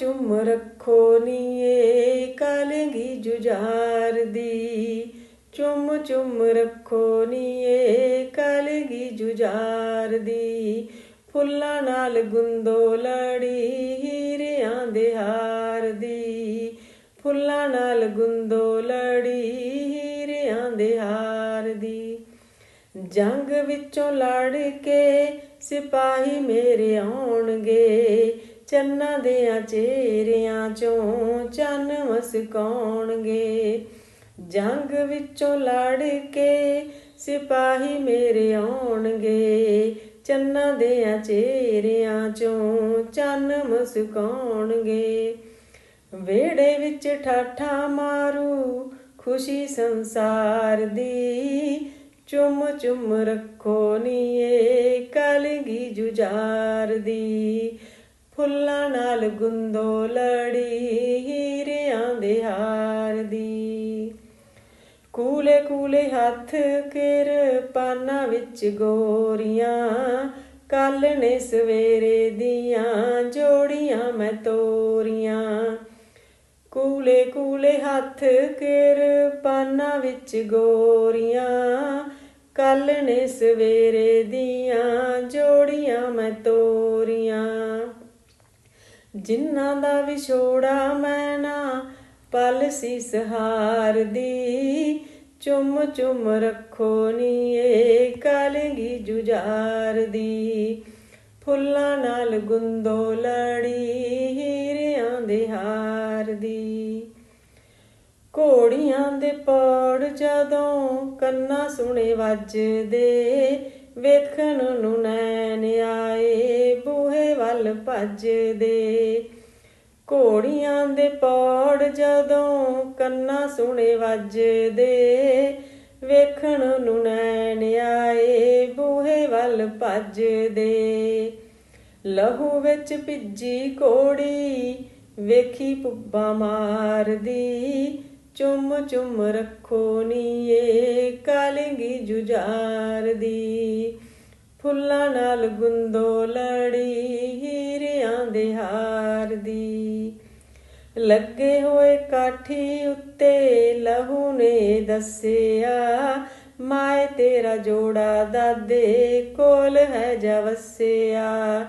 ਚੁੰਮ ਰੱਖੋ ਨੀਏ ਕਲਗੀ ਜੁਝਾਰ ਦੀ। ਚੁੰਮ ਚੁੰਮ ਰੱਖੋ ਨੀਏ ਕਲਗੀ ਜੁਝਾਰ ਦੀ। ਫੁੱਲਾਂ ਨਾਲ ਗੁੰਦੋ ਲੜੀ ਹੀਰਿਆਂ ਦੇ ਹਾਰ ਦੀ। ਫੁੱਲਾਂ ਨਾਲ ਗੁੰਦੋ ਲੜੀ ਹੀਰਿਆਂ ਦੇ ਹਾਰ ਦੀ। ਜੰਗ ਵਿੱਚੋਂ ਲੜ ਕੇ ਸਿਪਾਹੀ ਮੇਰੇ ਆਉਣਗੇ। ਚੰਨਾਂ ਦੇ ਚਿਹਰਿਆਂ ਚੋਂ ਚੰਨ ਮਸਕਾਉਣਗੇ ਜੰਗ ਵਿੱਚੋਂ ਲੜ ਕੇ ਸਿਪਾਹੀ ਮੇਰੇ ਆਉਣਗੇ। ਚੰਨਾਂ ਦੇ ਚਿਹਰਿਆਂ ਚੋਂ ਚੰਨ ਮਸਕਾਉਣਗੇ ਵੇੜੇ ਵਿੱਚ ਠਾਠਾ ਮਾਰੂ, ਖੁਸ਼ੀ ਸੰਸਾਰ ਦੀ। ਚੁੰਮ ਚੁੰਮ ਰੱਖੋ ਨੀਏ, ਕਲਗੀ ਜੁਝਾਰ ਦੀ। ਫੁੱਲਾਂ ਨਾਲ ਗੁੰਦੋ ਲੜੀ ਹੀਰਿਆਂ ਦੇ ਹਾਰ ਦੀ। ਕੂਲੇ ਕੂਲੇ ਹੱਥ ਕਿਰ ਪਾਨਾ ਵਿੱਚ ਗੋਰੀਆਂ, ਕੱਲ ਨੇ ਸਵੇਰੇ ਦੀਆਂ ਜੋੜੀਆਂ ਮੈਂ ਤੋਰੀਆਂ। ਕੂਲੇ ਕੂਲੇ ਹੱਥ ਕਿਰ ਪਾਨਾ ਵਿੱਚ ਗੋਰੀਆਂ, ਕੱਲ ਨੇ ਸਵੇਰੇ ਦੀਆਂ ਜੋੜੀਆਂ ਮੈਂ ਤੋਰੀਆਂ। ਜਿਨ੍ਹਾਂ ਦਾ ਵਿਛੋੜਾ ਮੈਂ ਨਾ ਪਲ ਸੀ ਸਹਾਰ ਚੁੰਮ ਚੁੰਮ ਰੱਖੋ ਨੀਏ ਕਲਗੀ ਜੁਝਾਰਦੀ ਫੁੱਲਾਂ ਨਾਲ ਗੁੰਦੋ ਲੜੀ ਹੀਰਿਆਂ ਦੇ ਹਾਰ ਦੀ। ਘੋੜੀਆਂ ਦੇ ਪੌੜ ਜਦੋਂ ਕੰਨਾ ਸੁਣੇ ਵੱਜਦੇ, ਵੇਖਣ ਨੂੰ ਨੈਣ ਆਏ। ਬੂਹੇ ਵੱਲ ਭੱਜਦੇ ਘੋੜੀਆਂ ਦੇ ਪੌੜ ਜਦੋਂ ਕੰਨਾ ਸੁਣੇ ਵੱਜਦੇ ਵੇਖਣ ਨੂੰ ਨੈਣ ਆਏ ਬੂਹੇ ਵੱਲ ਭੱਜਦੇ ਲਹੂ ਵਿੱਚ ਭਿੱਜੀ ਘੋੜੀ, ਵੇਖੀ ਪੁੱਬਾ ਮਾਰਦੀ। ਚੁੰਮ ਚੁੰਮ ਰੱਖੋ ਨੀਏ, ਕਾਲਗੀ ਜੁਝਾਰਦੀ। ਫੁੱਲਾਂ ਨਾਲ ਗੁੰਦੋ ਲੜੀ ਹੀਰਿਆਂ ਦੇ ਹਾਰ ਦੀ। ਲੱਗੇ ਹੋਏ ਕਾਠੀ ਉੱਤੇ ਲਹੂ ਨੇ ਦੱਸਿਆ, ਮਾਏ ਤੇਰਾ ਜੋੜਾ ਦਾਦੇ ਕੋਲ ਹੈ ਜਵਸਿਆ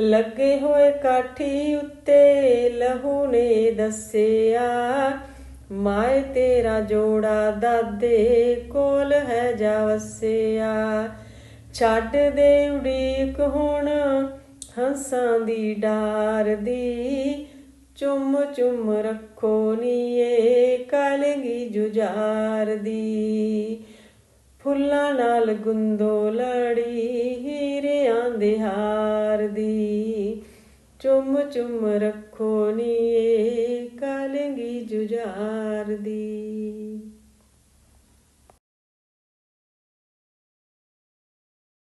ਲੱਗੇ ਹੋਏ ਕਾਠੀ ਉੱਤੇ ਲਹੂ ਨੇ ਦੱਸਿਆ, ਮਾਏ ਤੇਰਾ ਜੋੜਾ ਦਾਦੇ ਕੋਲ ਹੈ ਜਵਸਿਆ ਛੱਡ ਦੇ ਉਡੀਕ ਹੁਣ, ਹੰਸਾਂ ਦੀ ਡਾਰ ਦੀ। ਚੁੰਮ ਚੁੰਮ ਰੱਖੋ ਨੀਏ ਕਲਗੀ ਜੁਝਾਰ ਦੀ। ਫੁੱਲਾਂ ਨਾਲ ਗੁੰਦੋ ਲੜੀ ਹੀਰਿਆਂ ਦੇ ਹਾਰ ਦੀ। ਚੁੰਮ ਚੁੰਮ ਰੱਖੋ ਨੀਏ ਕਲਗੀ ਜੁਝਾਰ ਦੀ।